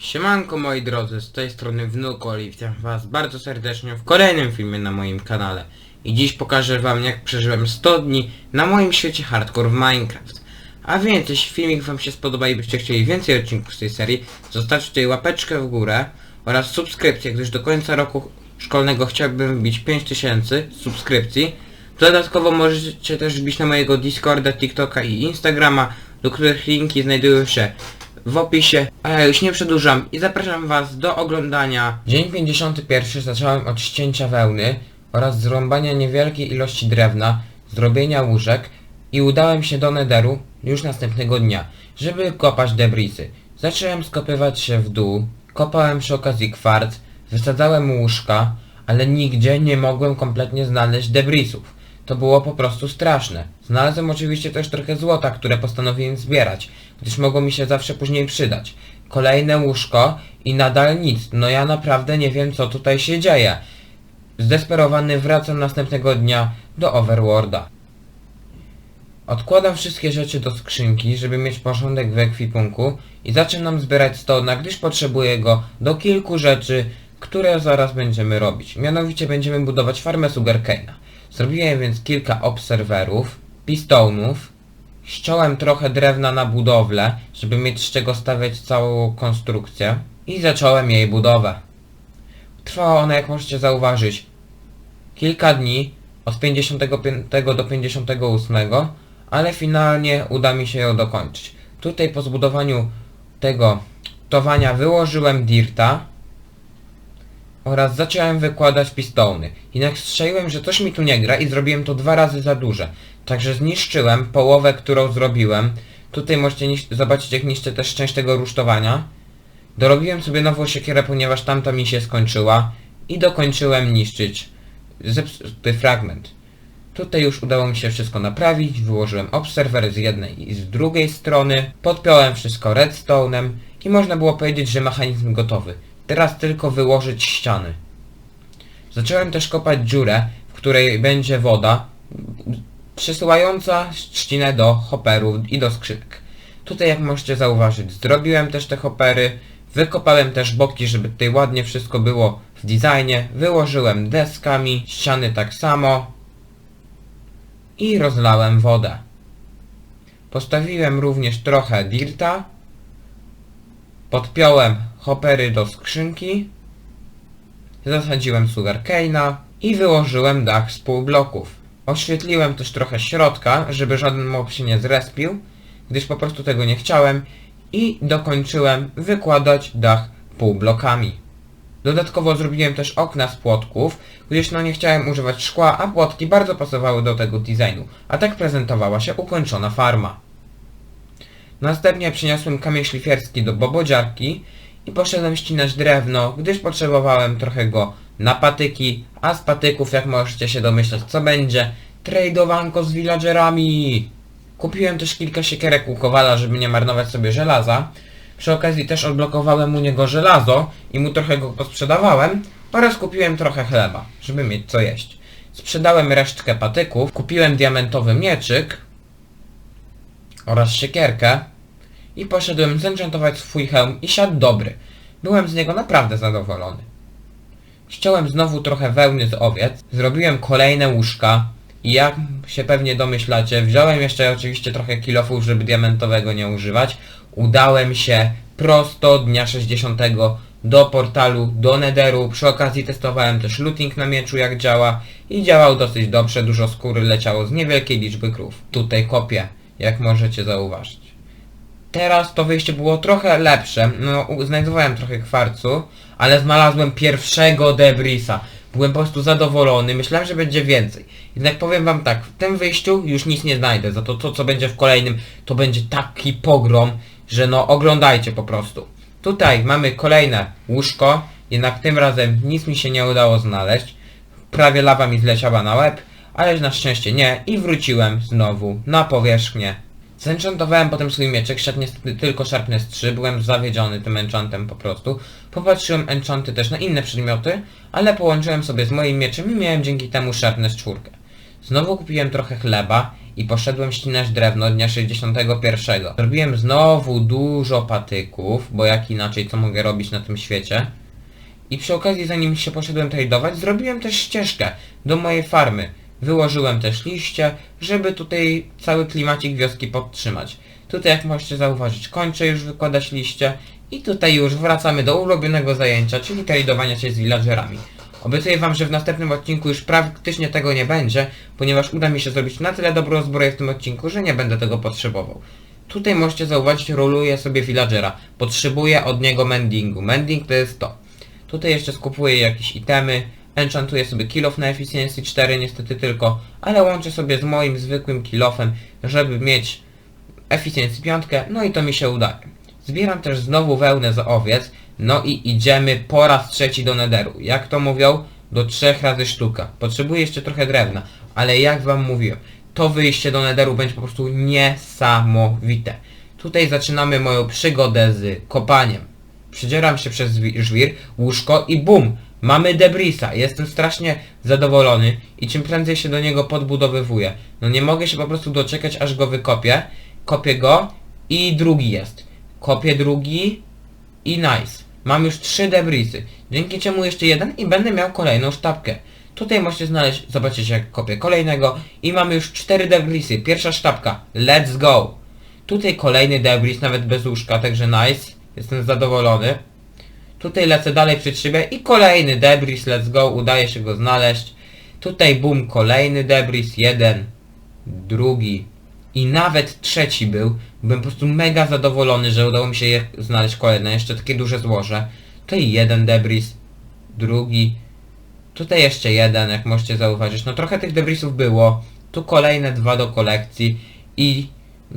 Siemanko moi drodzy, z tej strony Wnuk i witam was bardzo serdecznie w kolejnym filmie na moim kanale. I dziś pokażę wam jak przeżyłem 100 dni na moim świecie hardcore w Minecraft. A więc jeśli filmik wam się spodoba i byście chcieli więcej odcinków z tej serii, zostawcie tutaj łapeczkę w górę oraz subskrypcję, gdyż do końca roku szkolnego chciałbym wbić 5000 subskrypcji. Dodatkowo możecie też wbić na mojego Discorda, TikToka i Instagrama, do których linki znajdują się w opisie, a ja już nie przedłużam i zapraszam was do oglądania. Dzień 51 zacząłem od ścięcia wełny oraz zrąbania niewielkiej ilości drewna, zrobienia łóżek i udałem się do Nederu już następnego dnia, żeby kopać debrisy. Zacząłem skopywać się w dół, kopałem przy okazji kwarc, wysadzałem łóżka, ale nigdzie nie mogłem kompletnie znaleźć debrisów. To było po prostu straszne. Znalazłem oczywiście też trochę złota, które postanowiłem zbierać, gdyż mogło mi się zawsze później przydać. Kolejne łóżko i nadal nic. No ja naprawdę nie wiem co tutaj się dzieje. Zdesperowany wracam następnego dnia do Overworlda. Odkładam wszystkie rzeczy do skrzynki, żeby mieć porządek w ekwipunku i zaczynam zbierać stona, gdyż potrzebuję go do kilku rzeczy, które zaraz będziemy robić. Mianowicie będziemy budować farmę sugarcane'a. Zrobiłem więc kilka obserwerów, pistonów, ściąłem trochę drewna na budowlę, żeby mieć z czego stawiać całą konstrukcję i zacząłem jej budowę. Trwała ona, jak możecie zauważyć, kilka dni, od 55 do 58, ale finalnie uda mi się ją dokończyć. Tutaj po zbudowaniu tego towania wyłożyłem dirta oraz zacząłem wykładać pistony. Jednak strzeliłem, że coś mi tu nie gra i zrobiłem to dwa razy za duże. Także zniszczyłem połowę, którą zrobiłem. Tutaj możecie zobaczyć, jak niszczę też część tego rusztowania. Dorobiłem sobie nową siekierę, ponieważ tamta mi się skończyła i dokończyłem niszczyć zepsuty fragment. Tutaj już udało mi się wszystko naprawić, wyłożyłem obserwer z jednej i z drugiej strony, podpiąłem wszystko redstone'em i można było powiedzieć, że mechanizm gotowy. Teraz tylko wyłożyć ściany. Zacząłem też kopać dziurę, w której będzie woda, przesyłająca trzcinę do hopperów i do skrzynek. Tutaj jak możecie zauważyć, zrobiłem też te hoppery, wykopałem też boki, żeby tutaj ładnie wszystko było w designie, wyłożyłem deskami, ściany tak samo i rozlałem wodę. Postawiłem również trochę dirta, podpiąłem hoppery do skrzynki, zasadziłem sugarcane'a i wyłożyłem dach z pół bloków. Oświetliłem też trochę środka, żeby żaden mob się nie zrespił, gdyż po prostu tego nie chciałem i dokończyłem wykładać dach półblokami. Dodatkowo zrobiłem też okna z płotków, gdyż no nie chciałem używać szkła, a płotki bardzo pasowały do tego designu, a tak prezentowała się ukończona farma. Następnie przyniosłem kamień szlifierski do bobodziarki i poszedłem ścinać drewno, gdyż potrzebowałem trochę go na patyki, a z patyków, jak możecie się domyślać co będzie, tradowanko z villagerami. Kupiłem też kilka siekierek u Kowala, żeby nie marnować sobie żelaza. Przy okazji też odblokowałem u niego żelazo i mu trochę go posprzedawałem oraz kupiłem trochę chleba, żeby mieć co jeść. Sprzedałem resztkę patyków, kupiłem diamentowy mieczyk oraz siekierkę i poszedłem zenchantować swój hełm i siadł dobry. Byłem z niego naprawdę zadowolony. Ściąłem znowu trochę wełny z owiec, zrobiłem kolejne łóżka i jak się pewnie domyślacie, wziąłem jeszcze oczywiście trochę kilofów, żeby diamentowego nie używać. Udałem się prosto dnia 60 do portalu, do Netheru. Przy okazji testowałem też looting na mieczu jak działa i działał dosyć dobrze, dużo skóry leciało z niewielkiej liczby krów. Tutaj kopię, jak możecie zauważyć. Teraz to wyjście było trochę lepsze. No, znajdowałem trochę kwarcu, ale znalazłem pierwszego debrisa. Byłem po prostu zadowolony, myślałem, że będzie więcej. Jednak powiem wam tak, w tym wyjściu już nic nie znajdę, za to to co będzie w kolejnym, to będzie taki pogrom, że no oglądajcie po prostu. Tutaj mamy kolejne łóżko, jednak tym razem nic mi się nie udało znaleźć. Prawie lawa mi zleciała na łeb, ale na szczęście nie i wróciłem znowu na powierzchnię Zenchantowałem potem swój mieczek, niestety tylko Sharpness 3, byłem zawiedziony tym enchantem po prostu. Popatrzyłem enchanty też na inne przedmioty, ale połączyłem sobie z moim mieczem i miałem dzięki temu Sharpness 4. Znowu kupiłem trochę chleba i poszedłem ścinać drewno dnia 61. Zrobiłem znowu dużo patyków, bo jak inaczej co mogę robić na tym świecie. I przy okazji zanim się poszedłem tradować, zrobiłem też ścieżkę do mojej farmy. Wyłożyłem też liście, żeby tutaj cały klimacik wioski podtrzymać. Tutaj jak możecie zauważyć, kończę już wykładać liście i tutaj już wracamy do ulubionego zajęcia, czyli tradowania się z villagerami. Obiecuję wam, że w następnym odcinku już praktycznie tego nie będzie, ponieważ uda mi się zrobić na tyle dobrą zbroję w tym odcinku, że nie będę tego potrzebował. Tutaj możecie zauważyć, roluję sobie villagera. Potrzebuję od niego mendingu. Mending to jest to. Tutaj jeszcze skupuję jakieś itemy, enchantuję sobie kill off na efficiency 4 niestety tylko, ale łączę sobie z moim zwykłym kill offem, żeby mieć efficiency 5, no i to mi się udaje. Zbieram też znowu wełnę z owiec, no i idziemy po raz trzeci do nederu. Jak to mówią? Do trzech razy sztuka. Potrzebuję jeszcze trochę drewna, ale jak wam mówiłem, to wyjście do nederu będzie po prostu niesamowite. Tutaj zaczynamy moją przygodę z kopaniem. Przydzieram się przez żwir, łóżko i bum! Mamy debrisa. Jestem strasznie zadowolony i czym prędzej się do niego podbudowywuję. No nie mogę się po prostu doczekać aż go wykopię. Kopię go i drugi jest. Kopię drugi i nice. Mam już trzy debrisy. Dzięki czemu jeszcze jeden i będę miał kolejną sztabkę. Tutaj możecie znaleźć, zobaczycie jak kopię kolejnego i mamy już cztery debrisy. Pierwsza sztabka. Let's go! Tutaj kolejny debris, nawet bez łóżka, także nice. Jestem zadowolony. Tutaj lecę dalej przed siebie i kolejny debris, let's go, udaje się go znaleźć. Tutaj boom, kolejny debris, jeden, drugi i nawet trzeci był. Byłem po prostu mega zadowolony, że udało mi się je znaleźć kolejne, jeszcze takie duże złoże. Tutaj jeden debris, drugi, tutaj jeszcze jeden, jak możecie zauważyć. No trochę tych debrisów było. Tu kolejne dwa do kolekcji i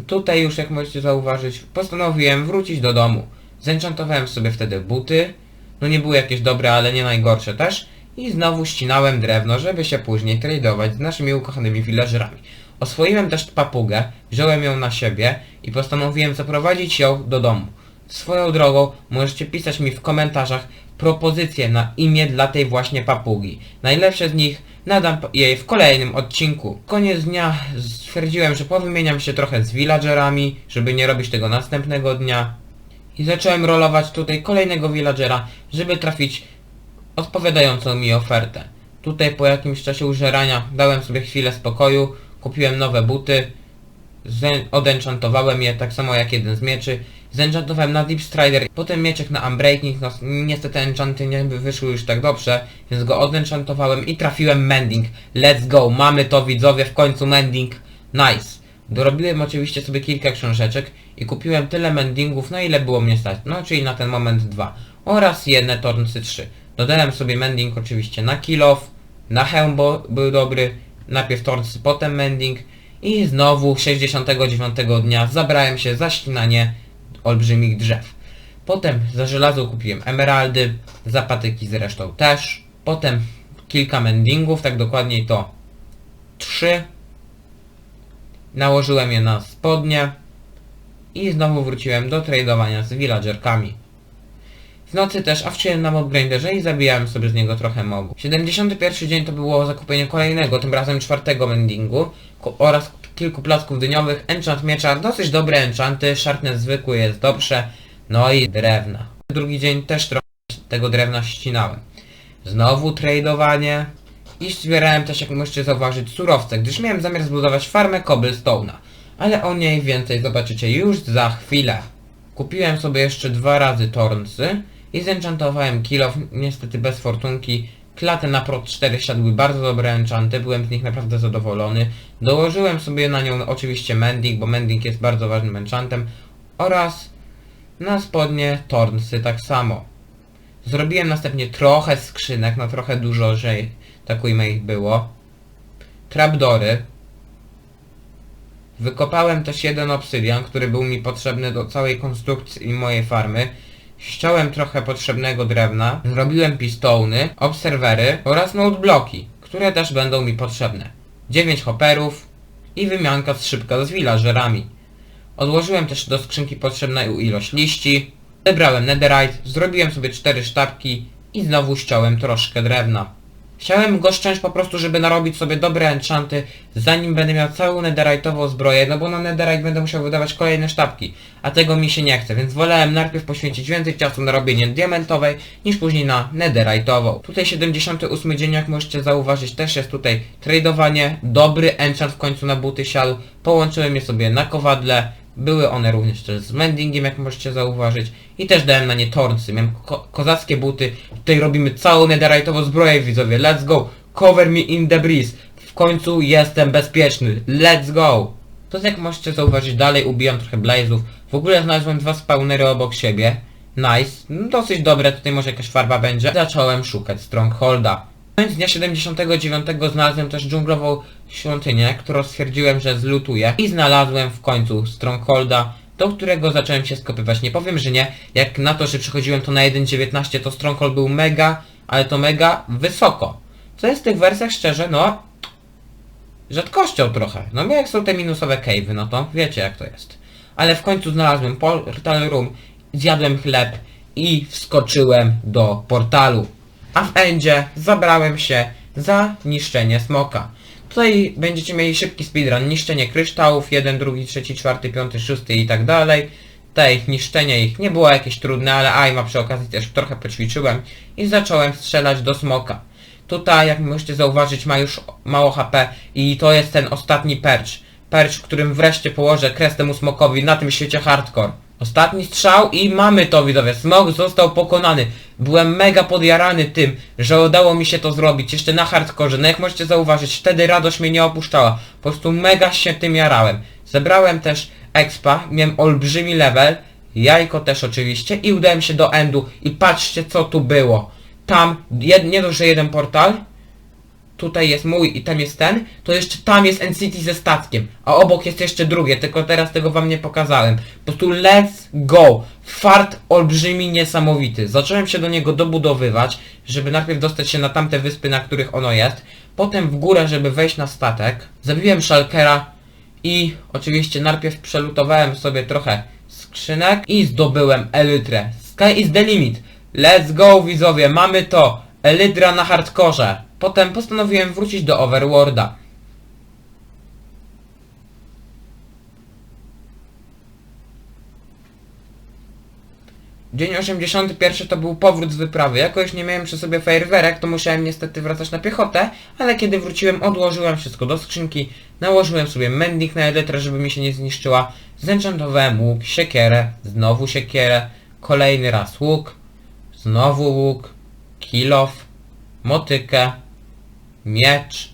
tutaj już jak możecie zauważyć, postanowiłem wrócić do domu. Zenchantowałem sobie wtedy buty. No nie były jakieś dobre, ale nie najgorsze też. I znowu ścinałem drewno, żeby się później tradować z naszymi ukochanymi villagerami. Oswoiłem też papugę, wziąłem ją na siebie i postanowiłem zaprowadzić ją do domu. Swoją drogą możecie pisać mi w komentarzach propozycje na imię dla tej właśnie papugi. Najlepsze z nich nadam jej w kolejnym odcinku. Koniec dnia stwierdziłem, że powymieniam się trochę z villagerami, żeby nie robić tego następnego dnia. I zacząłem rolować tutaj kolejnego villagera, żeby trafić odpowiadającą mi ofertę. Tutaj po jakimś czasie użerania dałem sobie chwilę spokoju, kupiłem nowe buty, odenchantowałem je tak samo jak jeden z mieczy, zenchantowałem na Deep Strider, potem mieczek na Unbreaking, no niestety enchanty nie wyszły już tak dobrze, więc go odenchantowałem i trafiłem mending. Let's go, mamy to widzowie, w końcu mending, nice. Dorobiłem oczywiście sobie kilka książeczek i kupiłem tyle mendingów, na ile było mnie stać, no czyli na ten moment dwa. Oraz jedne tornsy 3. Dodałem sobie mending oczywiście na kill na hełm bo był dobry, najpierw tornsy, potem mending i znowu 69 dnia zabrałem się za ścinanie olbrzymich drzew. Potem za żelazo kupiłem emeraldy, za patyki zresztą też. Potem kilka mendingów, tak dokładniej to 3 Nałożyłem je na spodnie i znowu wróciłem do tradowania z villagerkami. W nocy też awczyłem na mobgrinderze i zabijałem sobie z niego trochę mogu. 71 dzień to było zakupienie kolejnego, tym razem czwartego mendingu oraz kilku placków dyniowych, enchant miecza, dosyć dobre enchanty, sharpness zwykły jest dobrze, no i drewna. Drugi dzień też trochę tego drewna ścinałem. Znowu tradowanie, i zbierałem też, jak możecie zauważyć, surowce, gdyż miałem zamiar zbudować farmę cobblestone'a. Ale o niej więcej zobaczycie już za chwilę. Kupiłem sobie jeszcze dwa razy tornsy i zenchantowałem kilof, niestety bez fortunki. Klatę na prot 4 siadły bardzo dobre enchanty, byłem z nich naprawdę zadowolony. Dołożyłem sobie na nią oczywiście mending, bo mending jest bardzo ważnym enchantem. Oraz na spodnie tornsy tak samo. Zrobiłem następnie trochę skrzynek, no trochę dużo, że tak ujmę ich było. Trapdory. Wykopałem też jeden obsydian, który był mi potrzebny do całej konstrukcji mojej farmy. Ściąłem trochę potrzebnego drewna, zrobiłem pistony, obserwery oraz notebloki, które też będą mi potrzebne. 9 hopperów i wymianka z szybka z villagerami. Odłożyłem też do skrzynki potrzebną ilość liści, zebrałem netherite, zrobiłem sobie 4 sztabki i znowu ściąłem troszkę drewna. Chciałem go szczęść po prostu, żeby narobić sobie dobre enchanty, zanim będę miał całą netherite'ową zbroję, no bo na netherite będę musiał wydawać kolejne sztabki, a tego mi się nie chce, więc wolałem najpierw poświęcić więcej czasu na robienie diamentowej, niż później na netherite'ową. Tutaj 78 dzień, jak możecie zauważyć, też jest tutaj tradowanie, dobry enchant w końcu na buty siadł, połączyłem je sobie na kowadle, były one również też z mendingiem, jak możecie zauważyć. I też dałem na nie torcy. Miałem ko kozackie buty. Tutaj robimy całą netherite'ową zbroję, widzowie. Let's go. Cover me in the breeze. W końcu jestem bezpieczny. Let's go. To jak możecie zauważyć, dalej ubijam trochę blazów. W ogóle znalazłem dwa spawnery obok siebie. Nice. No, dosyć dobre. Tutaj może jakaś farba będzie. Zacząłem szukać strongholda. Koniec dnia 79 znalazłem też dżunglową świątynię, którą stwierdziłem, że zlutuję i znalazłem w końcu Strongholda, do którego zacząłem się skopywać. Nie powiem, że nie. Jak na to, że przechodziłem to na 1.19, to Stronghold był mega, ale to mega wysoko. Co jest w tych wersjach szczerze, no... Rzadkością trochę. No bo jak są te minusowe cave'y, no to wiecie jak to jest. Ale w końcu znalazłem portal room, zjadłem chleb i wskoczyłem do portalu a w endzie zabrałem się za niszczenie smoka. Tutaj będziecie mieli szybki speedrun, niszczenie kryształów, 1, 2, 3, 4, 5, 6 i tak dalej. Tutaj niszczenie ich nie było jakieś trudne, ale aima przy okazji też trochę poćwiczyłem i zacząłem strzelać do smoka. Tutaj, jak możecie zauważyć, ma już mało HP i to jest ten ostatni perch. Perch, w którym wreszcie położę kres temu smokowi na tym świecie hardcore. Ostatni strzał i mamy to widzowie. Smok został pokonany. Byłem mega podjarany tym, że udało mi się to zrobić. Jeszcze na hardkorze. No jak możecie zauważyć, wtedy radość mnie nie opuszczała. Po prostu mega się tym jarałem. Zebrałem też expa. Miałem olbrzymi level. Jajko też oczywiście. I udałem się do endu. I patrzcie co tu było. Tam, jed, nie dość, że jeden portal, tutaj jest mój i tam jest ten, to jeszcze tam jest NCT ze statkiem, a obok jest jeszcze drugie, tylko teraz tego wam nie pokazałem. Po prostu let's go! Fart olbrzymi, niesamowity. Zacząłem się do niego dobudowywać, żeby najpierw dostać się na tamte wyspy, na których ono jest, potem w górę, żeby wejść na statek. Zabiłem Shulkera i oczywiście najpierw przelutowałem sobie trochę skrzynek i zdobyłem Elytrę. Sky is the limit. Let's go widzowie, mamy to! Elydra na hardkorze. Potem postanowiłem wrócić do Overworlda. Dzień 81 to był powrót z wyprawy. Jako już nie miałem przy sobie fajerwerek, to musiałem niestety wracać na piechotę, ale kiedy wróciłem, odłożyłem wszystko do skrzynki, nałożyłem sobie mending na elytrę, żeby mi się nie zniszczyła, zenchantowałem łuk, siekierę, znowu siekierę, kolejny raz łuk, znowu łuk, kill off, motykę, miecz.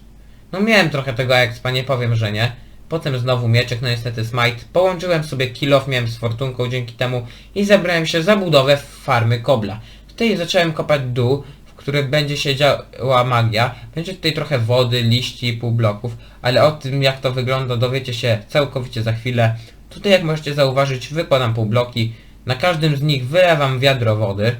No miałem trochę tego expa, nie powiem, że nie. Potem znowu mieczek, no niestety smite. Połączyłem sobie kill off, miałem z fortunką dzięki temu i zabrałem się za budowę farmy kobla. Tutaj zacząłem kopać dół, w którym będzie się działa magia. Będzie tutaj trochę wody, liści i pół bloków, ale o tym jak to wygląda dowiecie się całkowicie za chwilę. Tutaj jak możecie zauważyć wykładam pół bloki. Na każdym z nich wylewam wiadro wody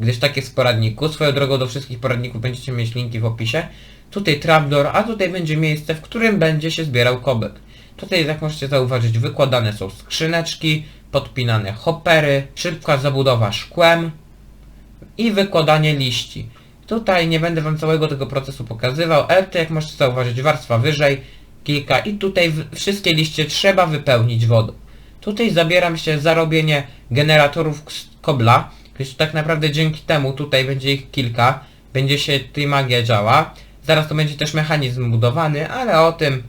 gdyż tak jest w poradniku. Swoją drogą do wszystkich poradników będziecie mieć linki w opisie. Tutaj trapdoor, a tutaj będzie miejsce, w którym będzie się zbierał kobek. Tutaj, jak możecie zauważyć, wykładane są skrzyneczki, podpinane hoppery, szybka zabudowa szkłem i wykładanie liści. Tutaj nie będę wam całego tego procesu pokazywał, ale tutaj, jak możecie zauważyć, warstwa wyżej, kilka i tutaj wszystkie liście trzeba wypełnić wodą. Tutaj zabieram się za robienie generatorów kobla, więc tak naprawdę dzięki temu tutaj będzie ich kilka, będzie się tutaj magia działa. Zaraz to będzie też mechanizm budowany, ale o tym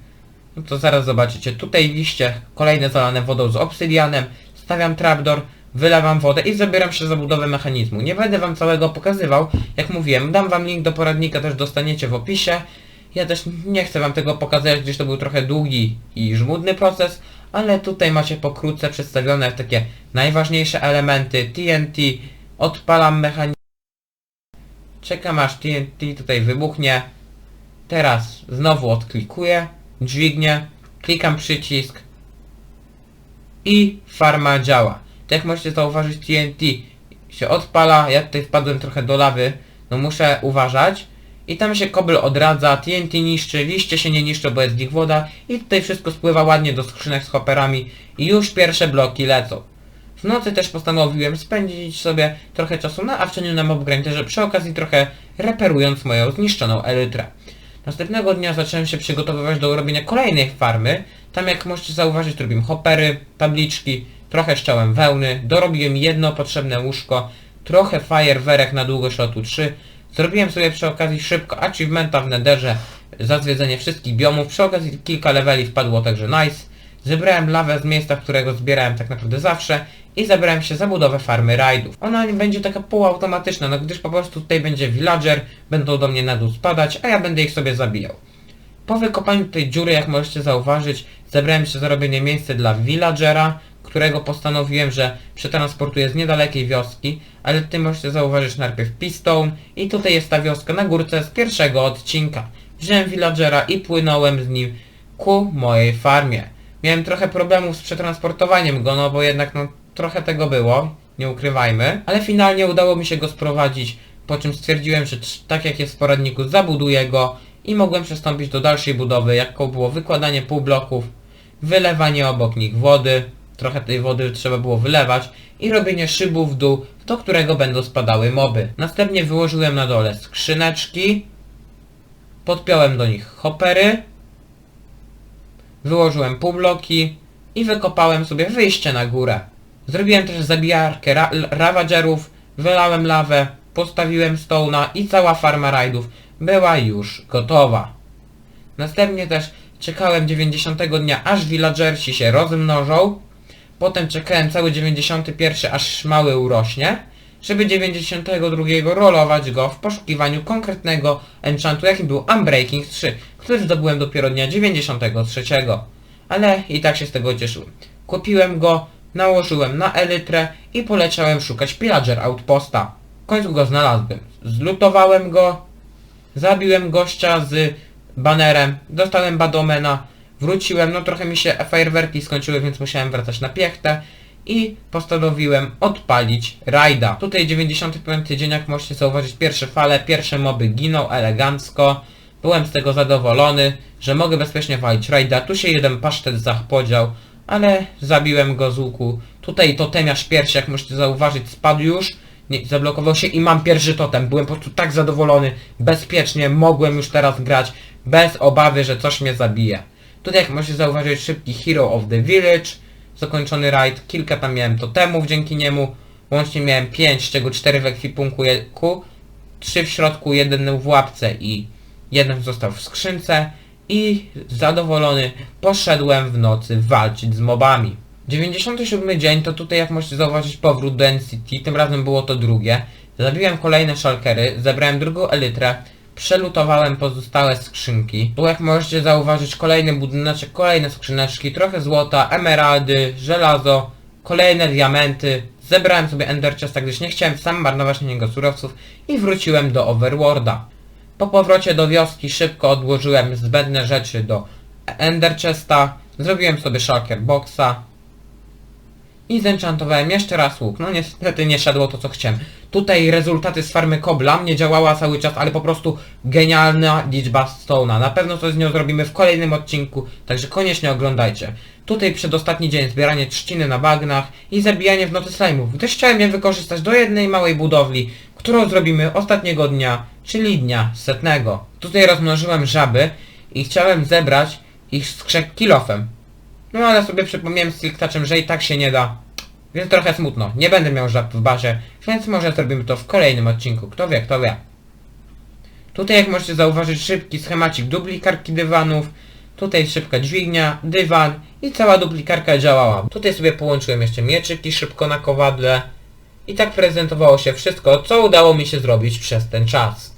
no to zaraz zobaczycie. Tutaj liście kolejne zalane wodą z obsydianem, stawiam trapdoor, wylewam wodę i zabieram się za budowę mechanizmu. Nie będę wam całego pokazywał, jak mówiłem, dam wam link do poradnika, też dostaniecie w opisie. Ja też nie chcę wam tego pokazać, gdyż to był trochę długi i żmudny proces, ale tutaj macie pokrótce przedstawione takie najważniejsze elementy TNT, Odpalam mechanizm. Czekam aż TNT tutaj wybuchnie. Teraz znowu odklikuję, dźwignię, klikam przycisk i farma działa. Tak jak możecie zauważyć TNT się odpala, ja tutaj wpadłem trochę do lawy, no muszę uważać. I tam się kobel odradza, TNT niszczy, liście się nie niszczą, bo jest w nich woda i tutaj wszystko spływa ładnie do skrzynek z hopperami i już pierwsze bloki lecą. W nocy też postanowiłem spędzić sobie trochę czasu na afternoon mob grinderze, przy okazji trochę reperując moją zniszczoną elytrę. Następnego dnia zacząłem się przygotowywać do robienia kolejnej farmy. Tam jak możecie zauważyć robiłem hopery, tabliczki, trochę ściąłem wełny, dorobiłem jedno potrzebne łóżko, trochę fajerwerek na długość lotu 3. Zrobiłem sobie przy okazji szybko achievementa w Netherze za zwiedzenie wszystkich biomów. Przy okazji kilka leveli wpadło także nice. Zebrałem lawę z miejsca, którego zbierałem tak naprawdę zawsze i zabrałem się za budowę farmy rajdów. Ona będzie taka półautomatyczna, no gdyż po prostu tutaj będzie villager, będą do mnie na dół spadać, a ja będę ich sobie zabijał. Po wykopaniu tej dziury, jak możecie zauważyć, zabrałem się za robienie miejsca dla villagera, którego postanowiłem, że przetransportuję z niedalekiej wioski, ale tutaj możecie zauważyć najpierw Pistone i tutaj jest ta wioska na górce z pierwszego odcinka. Wziąłem villagera i płynąłem z nim ku mojej farmie. Miałem trochę problemów z przetransportowaniem go, no bo jednak no trochę tego było, nie ukrywajmy, ale finalnie udało mi się go sprowadzić, po czym stwierdziłem, że tak jak jest w poradniku, zabuduję go i mogłem przystąpić do dalszej budowy, jaką było wykładanie półbloków, wylewanie obok nich wody, trochę tej wody trzeba było wylewać i robienie szybu w dół, do którego będą spadały moby. Następnie wyłożyłem na dole skrzyneczki, podpiąłem do nich hopery, wyłożyłem półbloki i wykopałem sobie wyjście na górę. Zrobiłem też zabijarkę ra ravagerów, wylałem lawę, postawiłem stone'a i cała farma rajdów była już gotowa. Następnie też czekałem 90 dnia aż villagersi się rozmnożą, potem czekałem cały 91 aż mały urośnie, żeby 92 rolować go w poszukiwaniu konkretnego enchantu jakim był Unbreaking 3, który zdobyłem dopiero dnia 93. Ale i tak się z tego cieszyłem. Kupiłem go, nałożyłem na elytrę i poleciałem szukać pillager outposta. W końcu go znalazłem. Zlutowałem go, zabiłem gościa z banerem, dostałem badomena, wróciłem, no trochę mi się fajerwerki skończyły, więc musiałem wracać na piechtę i postanowiłem odpalić rajda. Tutaj 95 dzień, jak możecie zauważyć, pierwsze fale, pierwsze moby giną elegancko. Byłem z tego zadowolony, że mogę bezpiecznie walić rajda. Tu się jeden pasztet zapodział, ale zabiłem go z łuku. Tutaj totemiarz pierwszy, jak możecie zauważyć, spadł już. Nie, zablokował się i mam pierwszy totem. Byłem po prostu tak zadowolony, bezpiecznie, mogłem już teraz grać, bez obawy, że coś mnie zabije. Tutaj jak możecie zauważyć, szybki Hero of the Village, zakończony raid, kilka tam miałem totemów dzięki niemu, łącznie miałem 5, z czego 4 w ekwipunku, 3 w środku, jeden w łapce i jeden został w skrzynce i zadowolony poszedłem w nocy walczyć z mobami. 97 dzień to tutaj jak możecie zauważyć powrót do NCT, tym razem było to drugie. Zabiłem kolejne szalkery, zebrałem drugą elytrę, przelutowałem pozostałe skrzynki. Tu jak możecie zauważyć kolejny budyneczek, kolejne skrzyneczki, trochę złota, emeraldy, żelazo, kolejne diamenty. Zebrałem sobie Ender Chesta, gdyż nie chciałem sam marnować na niego surowców i wróciłem do Overworlda. Po powrocie do wioski szybko odłożyłem zbędne rzeczy do Ender Chesta, zrobiłem sobie Shulker Boxa i zenchantowałem jeszcze raz łuk. No niestety nie szedło to co chciałem. Tutaj rezultaty z farmy Kobla nie działała cały czas, ale po prostu genialna liczba Stone'a. Na pewno coś z nią zrobimy w kolejnym odcinku, także koniecznie oglądajcie. Tutaj przedostatni dzień zbieranie trzciny na bagnach i zabijanie w nocy slime'ów. Gdyż chciałem je wykorzystać do jednej małej budowli, którą zrobimy ostatniego dnia, czyli dnia setnego. Tutaj rozmnożyłem żaby i chciałem zebrać ich skrzek kilofem. No ale sobie przypomniałem z Silktaczem, że i tak się nie da. Więc trochę smutno. Nie będę miał żab w bazie, więc może zrobimy to w kolejnym odcinku. Kto wie, kto wie. Tutaj jak możecie zauważyć szybki schemacik duplikarki dywanów. Tutaj szybka dźwignia, dywan i cała duplikarka działała. Tutaj sobie połączyłem jeszcze mieczyki szybko na kowadle. I tak prezentowało się wszystko, co udało mi się zrobić przez ten czas.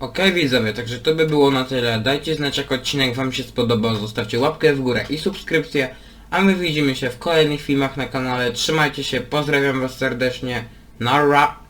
Okej widzowie, także to by było na tyle. Dajcie znać jak odcinek wam się spodobał, zostawcie łapkę w górę i subskrypcję. A my widzimy się w kolejnych filmach na kanale. Trzymajcie się, pozdrawiam was serdecznie. Nara!